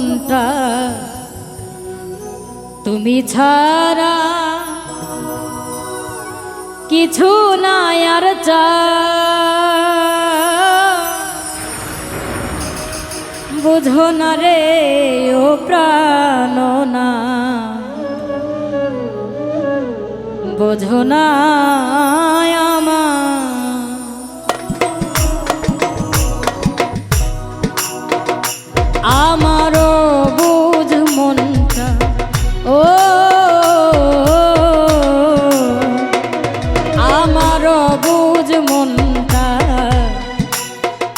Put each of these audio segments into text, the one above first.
মনটা তুমি ছাড়া কিছু নাই আর চা বুঝো না রে ও প্রাণ না। বোঝো না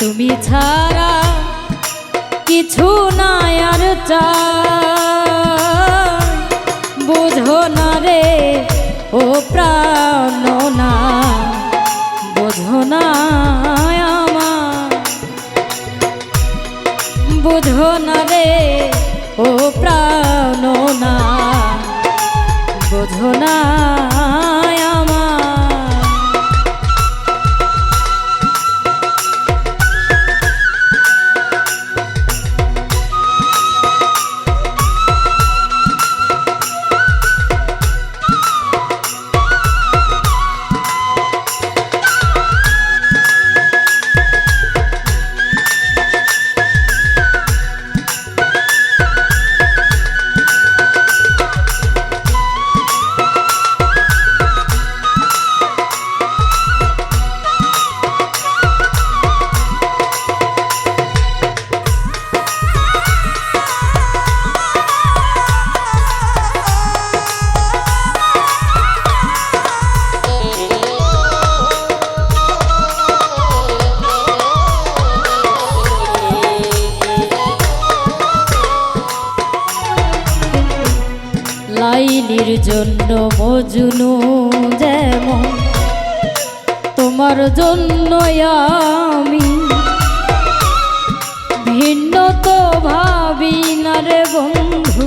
তুমি ছাড়া কিছু নাই আর চা বুঝো না রে, ও প্রাণ না। বোঝো না আমার। বুঝো না রে, ও প্রাণ না। বোঝো না লাইলির জন্য মজুনু যেমন, তোমার জন্য আমি ভিন্ন তো ভাবি না রে বন্ধু,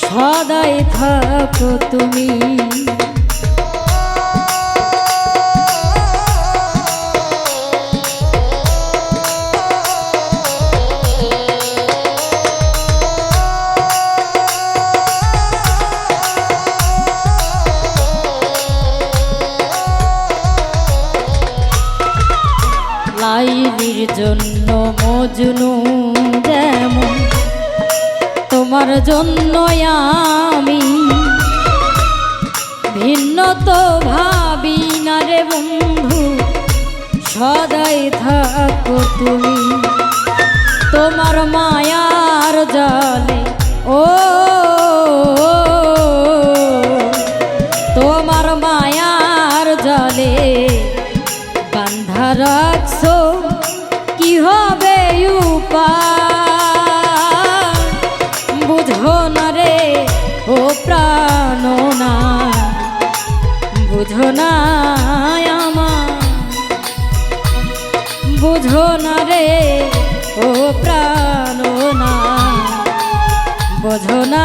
সদাই থাকো তুমি। মজনু যেমন, তোমার জন্য আমি ভিন্ন তো ভাবি না রে বন্ধু, সদাই থাকো তুমি। তোমার মায়ার ও প্রাণ না বুঝো না বুঝো না রে ও প্রাণ না বুঝো না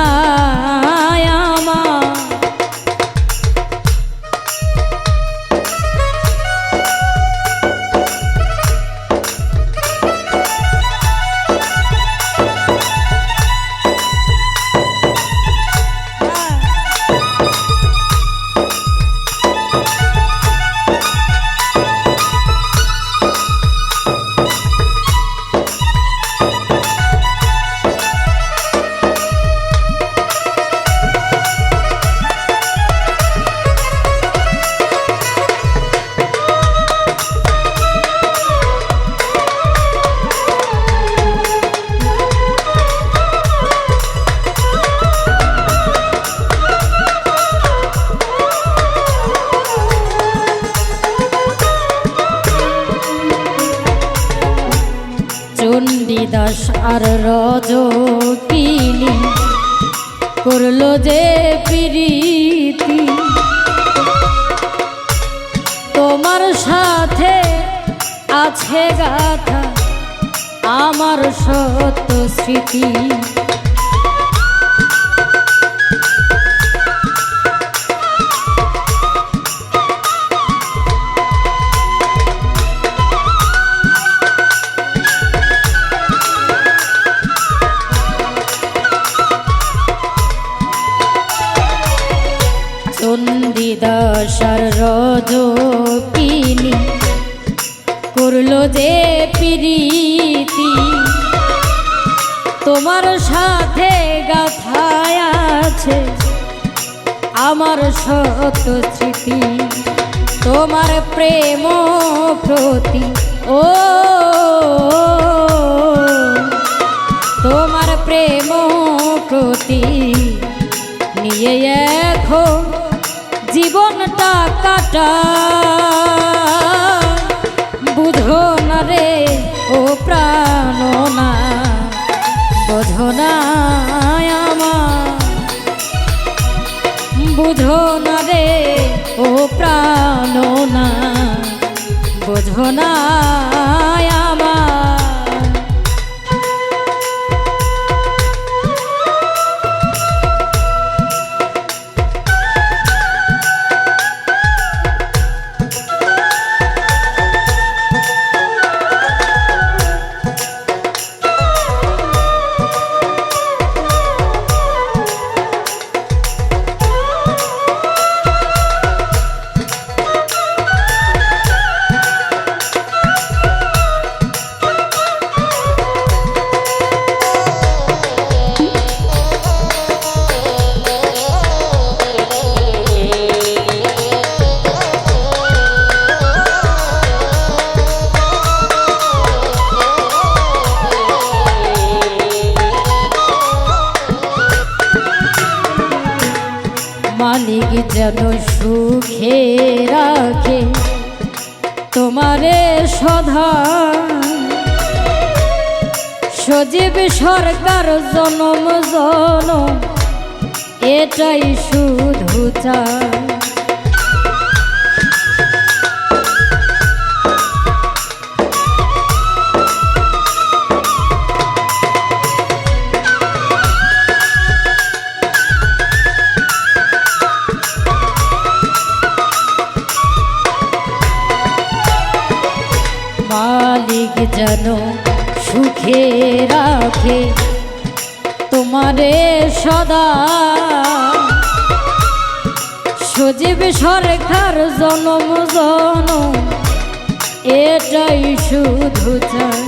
চণ্ডীদাস আর রজ কিনি। করল যে প্রীতি। তোমার সাথে আছে গাথা আমার সত্য স্মৃতি। দশার রজ কিনি করল যে প্রীতি, তোমার সাথে গাথায় আছে আমার শত স্মৃতি, তোমার প্রেম প্রতি। ও জীবনটা কাটা বুঝো না রে, ও প্রাণ না। বোঝো না আমার বুঝো না রে, ও প্রাণ না। বোঝো না মালিক যেন সুখে রাখে। তোমারে সধা সজীব সরকার জনম জনম এটাই শুধু চায় মালিক যেন সুখে রাখে। তোমারে সদা সজীব সরকার জনম জনম, এটাই শুধু চাই।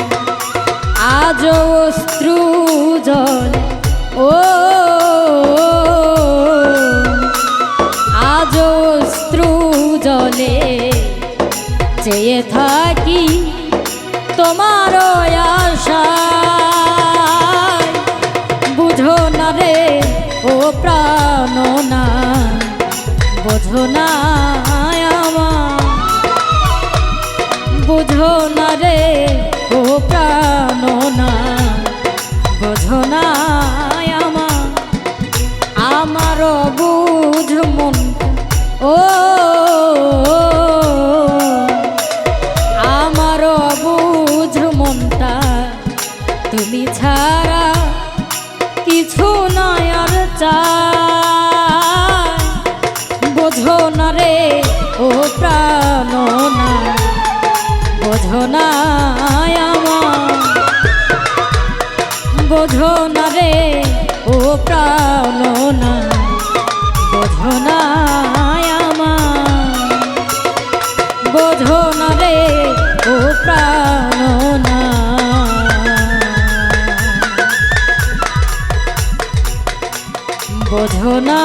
আজ অশ্রু জল ও আজ অশ্রু জলে চেয়ে থাকি রে ও প্রাণ বোঝো না বুঝো না রে, ও প্রাণ বোঝো না আমার। বুঝ মন, ও বোঝো না রে, ও প্রাণ না। বোঝো না বোঝো না রে, ও প্রাণ না। বোঝো না বোঝো না রে, ও প্রাণ না। বোঝো না